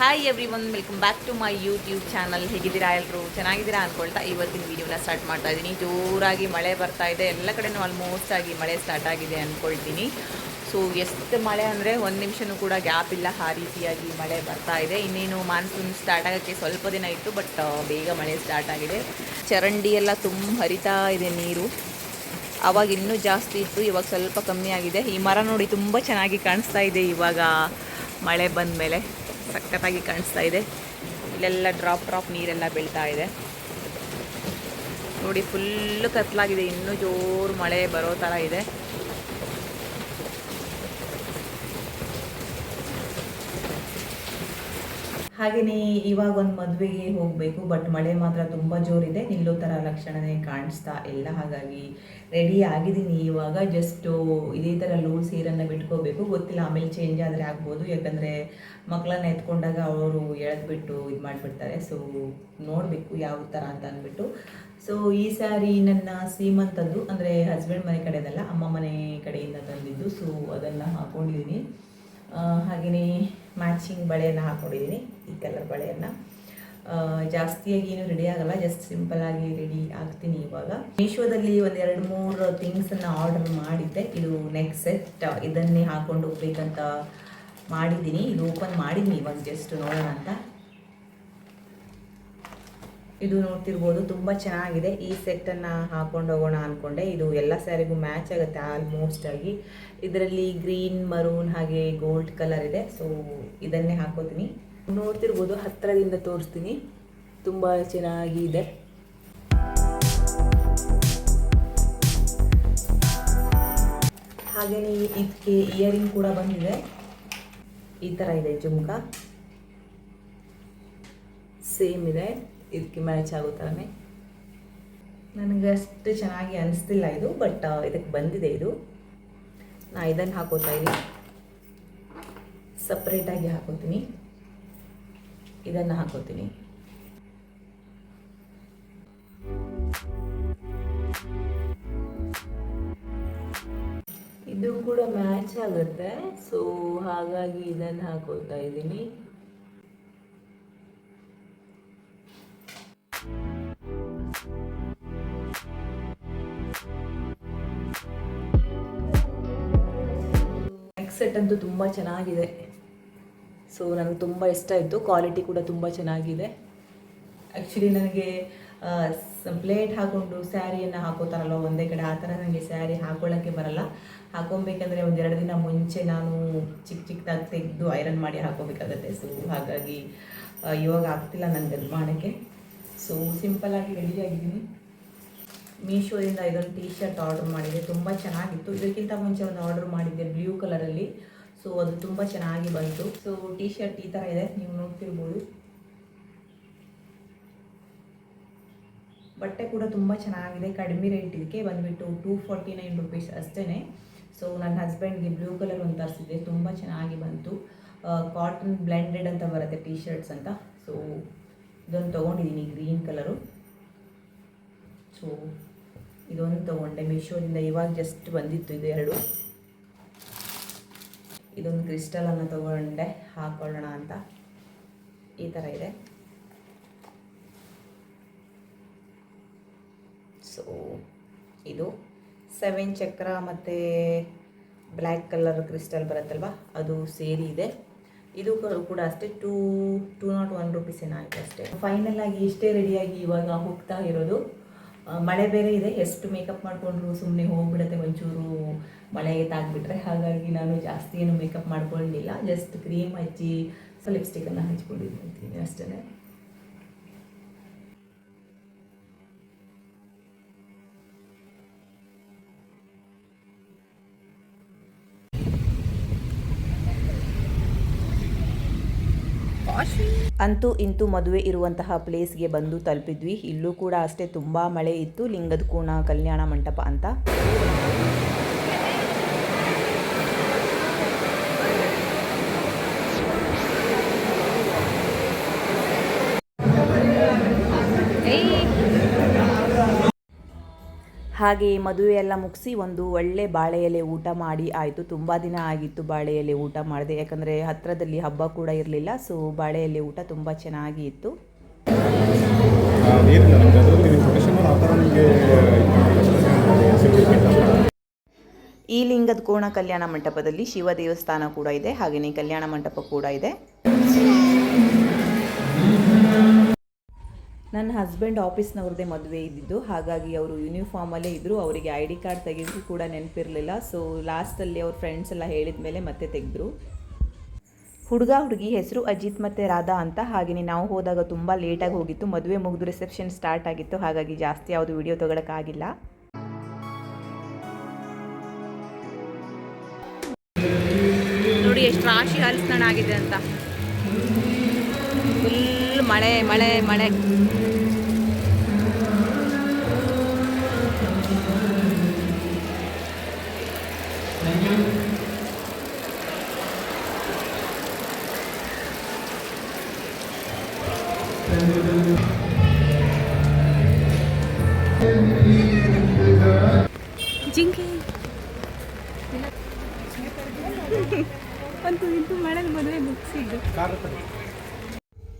Hi everyone welcome back to my YouTube channel ಹೇಗಿದ್ದೀರಾ ಎಲ್ಲರೂ ಚೆನ್ನಾಗಿದ್ದೀರಾ ಅಂದ್ಕೊಳ್ತಾ ಇವತ್ತಿನ ವೀಡಿಯೋನ ಸ್ಟಾರ್ಟ್ ಮಾಡ್ತಾ ಇದ್ದೀನಿ. ಜೋರಾಗಿ ಮಳೆ ಬರ್ತಾ ಇದೆ. ಎಲ್ಲ ಕಡೆನೂ ಆಲ್ಮೋಸ್ಟ್ ಆಗಿ ಮಳೆ ಸ್ಟಾರ್ಟ್ ಆಗಿದೆ ಅಂದ್ಕೊಳ್ತೀನಿ ಸೊ ಎಷ್ಟು ಮಳೆ ಅಂದರೆ ಒಂದು ನಿಮಿಷನೂ ಕೂಡ ಗ್ಯಾಪ್ ಇಲ್ಲ. ಆ ರೀತಿಯಾಗಿ ಮಳೆ ಬರ್ತಾ ಇದೆ. ಇನ್ನೇನು ಮಾನ್ಸೂನ್ ಸ್ಟಾರ್ಟ್ ಆಗೋಕ್ಕೆ ಸ್ವಲ್ಪ ದಿನ ಇತ್ತು ಬಟ್ ಬೇಗ ಮಳೆ ಸ್ಟಾರ್ಟ್ ಆಗಿದೆ. ಚರಂಡಿ ಎಲ್ಲ ತುಂಬ ಹರಿತಾ ಇದೆ ನೀರು. ಅವಾಗ ಇನ್ನೂ ಜಾಸ್ತಿ ಇತ್ತು, ಇವಾಗ ಸ್ವಲ್ಪ ಕಮ್ಮಿ ಆಗಿದೆ. ಈ ಮರ ನೋಡಿ ತುಂಬ ಚೆನ್ನಾಗಿ ಕಾಣಿಸ್ತಾ ಇದೆ ಇವಾಗ ಮಳೆ ಬಂದ ಮೇಲೆ ಸಖತ್ತಾಗಿ ಕಾಣಿಸ್ತಾ ಇದೆ. ಇಲ್ಲೆಲ್ಲ ಡ್ರಾಪ್ ಡ್ರಾಪ್ ನೀರೆಲ್ಲ ಬೀಳ್ತಾ ಇದೆ. ನೋಡಿ ಫುಲ್ಲು ಕತ್ತಲಾಗಿದೆ ಇನ್ನೂ ಜೋರು ಮಳೆ ಬರೋ ಥರ ಇದೆ. ಹಾಗೆಯೇ ಇವಾಗ ಒಂದು ಮದುವೆಗೆ ಹೋಗಬೇಕು ಬಟ್ ಮಳೆ ಮಾತ್ರ ತುಂಬ ಜೋರಿದೆ. ನಿಲ್ಲೋ ಥರ ಲಕ್ಷಣನೇ ಕಾಣಿಸ್ತಾ ಇಲ್ಲ. ಹಾಗಾಗಿ ರೆಡಿ ಆಗಿದ್ದೀನಿ. ಇವಾಗ ಜಸ್ಟು ಇದೇ ಥರ ಲೂಸ್ ಸೀರನ್ನು ಬಿಟ್ಕೋಬೇಕು. ಗೊತ್ತಿಲ್ಲ, ಆಮೇಲೆ ಚೇಂಜ್ ಆದರೆ ಆಗ್ಬೋದು. ಯಾಕಂದರೆ ಮಕ್ಕಳನ್ನ ಎತ್ಕೊಂಡಾಗ ಅವರು ಎಳೆದ್ಬಿಟ್ಟು ಇದು ಮಾಡಿಬಿಡ್ತಾರೆ. ಸೊ ನೋಡಬೇಕು ಯಾವ ಥರ ಅಂತ ಅಂದ್ಬಿಟ್ಟು. ಸೊ ಈ ಸಾರಿ ನನ್ನ ಸೀಮಂತದ್ದು, ಅಂದರೆ ಹಸ್ಬೆಂಡ್ ಮನೆ ಕಡೆದಲ್ಲ, ಅಮ್ಮ ಮನೆ ಕಡೆಯಿಂದ ತಂದಿದ್ದು. ಸೊ ಅದನ್ನು ಹಾಕ್ಕೊಂಡಿದ್ದೀನಿ ಹಾಗೆಯೇ ಮ್ಯಾಚಿಂಗ್ ಬಳೆಯನ್ನು ಹಾಕ್ಕೊಂಡಿದ್ದೀನಿ ಈ ಕಲರ್ ಬಳೆಯನ್ನು. ಜಾಸ್ತಿಯಾಗಿ ಏನು ರೆಡಿ ಆಗಲ್ಲ ಜಸ್ಟ್ ಸಿಂಪಲ್ ಆಗಿ ರೆಡಿ ಆಗ್ತೀನಿ ಇವಾಗ. ಮೀಶೋದಲ್ಲಿ ಒಂದು ಎರಡು ಮೂರು ಥಿಂಗ್ಸನ್ನು ಆರ್ಡರ್ ಮಾಡಿದ್ದೆ. ಇದು ನೆಕ್ಸ್ಟ್ ಸೆಟ್ ಇದನ್ನೇ ಹಾಕ್ಕೊಂಡು ಹೋಗ್ಬೇಕಂತ ಮಾಡಿದ್ದೀನಿ. ಇದು ಓಪನ್ ಮಾಡಿದ್ದೀನಿ ಇವಾಗ ಜಸ್ಟ್ ನೋಡೋಣ ಅಂತ. ಇದು ನೋಡ್ತಿರ್ಬೋದು, ತುಂಬ ಚೆನ್ನಾಗಿದೆ. ಈ ಸೆಟ್ಟನ್ನು ಹಾಕೊಂಡು ಹೋಗೋಣ ಅಂದ್ಕೊಂಡೆ ಇದು ಎಲ್ಲ ಸ್ಯಾರಿಗೂ ಮ್ಯಾಚ್ ಆಗುತ್ತೆ ಆಲ್ಮೋಸ್ಟ್ ಆಗಿ. ಇದರಲ್ಲಿ ಗ್ರೀನ್ ಮರೂನ್ ಹಾಗೆ ಗೋಲ್ಡ್ ಕಲರ್ ಇದೆ. ಸೊ ಇದನ್ನೇ ಹಾಕೋತೀನಿ. ನೋಡ್ತಿರ್ಬೋದು ಹತ್ತಿರದಿಂದ ತೋರಿಸ್ತೀನಿ. ತುಂಬ ಚೆನ್ನಾಗಿ ಇದೆ. ಹಾಗೆಯೇ ಇದಕ್ಕೆ ಇಯರಿಂಗ್ ಕೂಡ ಬಂದಿದೆ. ಈ ಥರ ಇದೆ ಜುಮ್ಕ. ಸೇಮ್ ಇದೆ. ಇದಕ್ಕೆ ಮ್ಯಾಚ್ ಆಗೋ ಥರನೇ ನನಗೆ ಅಷ್ಟು ಚೆನ್ನಾಗಿ ಅನಿಸ್ತಿಲ್ಲ ಇದು ಬಟ್ ಇದಕ್ಕೆ ಬಂದಿದೆ ಇದು. ನಾ ಇದನ್ನು ಹಾಕೋತಾ ಇದ್ದೀನಿ ಸಪ್ರೇಟಾಗಿ ಹಾಕೋತೀನಿ. ಇದನ್ನು ಹಾಕೋತೀನಿ. ಇದು ಕೂಡ ಮ್ಯಾಚ್ ಆಗುತ್ತೆ. ಸೊ ಹಾಗಾಗಿ ಇದನ್ನು ಹಾಕೋತಾ ಇದ್ದೀನಿ ಸೆಟ್ ಅಂತೂ ತುಂಬ ಚೆನ್ನಾಗಿದೆ. ಸೊ ನನಗೆ ತುಂಬ ಇಷ್ಟ ಆಯಿತು. ಕ್ವಾಲಿಟಿ ಕೂಡ ತುಂಬ ಚೆನ್ನಾಗಿದೆ. ಆ್ಯಕ್ಚುಲಿ ನನಗೆ ಪ್ಲೇಟ್ ಹಾಕೊಂಡು ಸ್ಯಾರಿಯನ್ನು ಹಾಕೋತಾರಲ್ಲ ಒಂದೇ ಕಡೆ, ಆ ಥರ ನನಗೆ ಸ್ಯಾರಿ ಹಾಕೊಳ್ಳೋಕ್ಕೆ ಬರಲ್ಲ. ಹಾಕೊಬೇಕಂದ್ರೆ ಒಂದೆರಡು ದಿನ ಮುಂಚೆ ನಾನು ಚಿಕ್ಕ ಚಿಕ್ಕದಾಗಿ ತೆಗೆದು ಐರನ್ ಮಾಡಿ ಹಾಕೋಬೇಕಾಗತ್ತೆ. ಸೊ ಹಾಗಾಗಿ ಇವಾಗ ಆಗ್ತಿಲ್ಲ ನನಗೆ ಅದು ಮಾಡೋಕ್ಕೆ. ಸೊ ಸಿಂಪಲ್ಲಾಗಿ ರೆಡಿಯಾಗಿದ್ದೀನಿ ಮೀಶೋದಿಂದ ಇದೊಂದು ಟೀ ಶರ್ಟ್ ಆರ್ಡರ್ ಮಾಡಿದೆ. ತುಂಬ ಚೆನ್ನಾಗಿತ್ತು. ಇದಕ್ಕಿಂತ ಮುಂಚೆ ಒಂದು ಆರ್ಡರ್ ಮಾಡಿದ್ದೆ ಬ್ಲೂ ಕಲರಲ್ಲಿ ಸೊ ಅದು ತುಂಬ ಚೆನ್ನಾಗಿ ಬಂತು. ಸೊ ಟೀ ಶರ್ಟ್ ಈ ಥರ ಇದೆ. ನೀವು ನೋಡ್ತಿರ್ಬೋದು. ಬಟ್ಟೆ ಕೂಡ ತುಂಬ ಚೆನ್ನಾಗಿದೆ. ಕಡಿಮೆ ರೇಟ್ ಇದಕ್ಕೆ ಬಂದುಬಿಟ್ಟು ಟೂ ಫಾರ್ಟಿ ನೈನ್ ರುಪೀಸ್ ಅಷ್ಟೇ ಸೊ ನನ್ನ ಹಸ್ಬೆಂಡ್ಗೆ ಬ್ಲೂ ಕಲರ್ ಒಂದು ತರಿಸಿದ್ದೆ. ತುಂಬ ಚೆನ್ನಾಗಿ ಬಂತು. ಕಾಟನ್ ಬ್ಲೆಂಡೆಡ್ ಅಂತ ಬರುತ್ತೆ ಟೀ ಶರ್ಟ್ಸ್ ಅಂತ. ಸೊ ಇದೊಂದು ತೊಗೊಂಡಿದ್ದೀನಿ ಗ್ರೀನ್ ಕಲರು ಸೊ ಇದೊಂದು ತೊಗೊಂಡೆ. ಮೀಶೋದಿಂದ ಇವಾಗ ಜಸ್ಟ್ ಬಂದಿತ್ತು ಇದು ಎರಡು. ಇದೊಂದು ಕ್ರಿಸ್ಟಲನ್ನು ತೊಗೊಂಡೆ. ಹಾಕೊಳ್ಳೋಣ ಅಂತ. ಈ ಥರ ಇದೆ. ಸೊ ಇದು ಸೆವೆನ್ ಚಕ್ರ ಮತ್ತು ಬ್ಲ್ಯಾಕ್ ಕಲರ್ ಕ್ರಿಸ್ಟಲ್ ಬರುತ್ತಲ್ವ? ಅದು ಸೇರಿ ಇದೆ. ಇದು ಕೂಡ ಅಷ್ಟೇ two two not one rupees ಏನಾಯಿತು ಅಷ್ಟೇ. ಫೈನಲ್ ಆಗಿ ಇಷ್ಟೇ ರೆಡಿಯಾಗಿ ಇವಾಗ ಹೋಗ್ತಾ ಇರೋದು. ಮಳೆ ಬೇರೆ ಇದೆ. ಎಷ್ಟು ಮೇಕಪ್ ಮಾಡಿಕೊಂಡ್ರು ಸುಮ್ಮನೆ ಹೋಗ್ಬಿಡುತ್ತೆ ಒಂಚೂರು. ಮಳೆಗೆ ತಾಗ್ಬಿಟ್ರೆ ಹಾಗಾಗಿ ನಾನು ಜಾಸ್ತಿ ಏನು ಮೇಕಪ್ ಮಾಡ್ಕೊಂಡಿಲ್ಲ ಜಸ್ಟ್ ಕ್ರೀಮ್ ಹಚ್ಚಿ ಸೊ ಲಿಪ್ಸ್ಟಿಕನ್ನು ಹಚ್ಕೊಂಡಿದ್ದೀನಿ ಅಷ್ಟೇ ಅಂತೂ ಇಂತೂ ಮದುವೆ ಇರುವಂತಹ ಪ್ಲೇಸ್ಗೆ ಬಂದು ತಲುಪಿದ್ವಿ. ಇಲ್ಲೂ ಕೂಡ ಅಷ್ಟೇ ತುಂಬಾ ಮಳೆ ಇತ್ತು. ಲಿಂಗದ ಕೋಣ ಕಲ್ಯಾಣ ಮಂಟಪ ಅಂತ. ಹಾಗೆ ಮದುವೆ ಎಲ್ಲ ಮುಗಿಸಿ ಒಂದು ಒಳ್ಳೆ ಬಾಳೆ ಎಲೆ ಊಟ ಮಾಡಿ ಆಯಿತು. ತುಂಬ ದಿನ ಆಗಿತ್ತು ಬಾಳೆ ಎಲೆ ಊಟ ಮಾಡಿದೆ. ಯಾಕಂದರೆ ಹತ್ತಿರದಲ್ಲಿ ಹಬ್ಬ ಕೂಡ ಇರಲಿಲ್ಲ ಸೊ ಬಾಳೆ ಎಲೆ ಊಟ ತುಂಬ ಚೆನ್ನಾಗಿ ಇತ್ತು. ಈ ಲಿಂಗದ ಕೋಣ ಕಲ್ಯಾಣ ಮಂಟಪದಲ್ಲಿ ಶಿವ ದೇವಸ್ಥಾನ ಕೂಡ ಇದೆ ಹಾಗೆಯೇ ಕಲ್ಯಾಣ ಮಂಟಪ ಕೂಡ ಇದೆ. ನನ್ನ ಹಸ್ಬೆಂಡ್ ಆಫೀಸ್ನವ್ರದ್ದೇ ಮದುವೆ ಇದ್ದಿದ್ದು, ಹಾಗಾಗಿ ಅವರು ಯೂನಿಫಾರ್ಮಲ್ಲೇ ಇದ್ದರು ಅವರಿಗೆ ಐ ಡಿ ಕಾರ್ಡ್ ತೆಗೆದು ಕೂಡ ನೆನಪಿರಲಿಲ್ಲ. ಸೊ ಲಾಸ್ಟಲ್ಲಿ ಅವ್ರ ಫ್ರೆಂಡ್ಸ್ ಎಲ್ಲ ಹೇಳಿದ ಮೇಲೆ ಮತ್ತೆ ತೆಗೆದ್ರು. ಹುಡುಗ ಹುಡುಗಿ ಹೆಸರು ಅಜಿತ್ ಮತ್ತು ರಾಧಾ ಅಂತ ಹಾಗೆಯೇ ನಾವು ಹೋದಾಗ ತುಂಬ ಲೇಟಾಗಿ ಹೋಗಿತ್ತು. ಮದುವೆ ಮುಗಿದು ರಿಸೆಪ್ಷನ್ ಸ್ಟಾರ್ಟ್ ಆಗಿತ್ತು, ಹಾಗಾಗಿ ಜಾಸ್ತಿ ಯಾವುದು ವಿಡಿಯೋ ತೊಗೊಳಕ್ಕಾಗಿಲ್ಲ. ನೋಡಿ, ಎಷ್ಟು ರಾಶಿ ಹಲಸಿನ ಆಗಿದೆ ಅಂತ. ಮಳೆ ಮಳೆ ಮಳೆ. ಜಿಂಕೆ. ಅಂತೂ ಇಂತೂ ಮಳೆಯಲ್ಲಿ ಮೊದಲೇ ಮುಗಿಸಿದ್ದು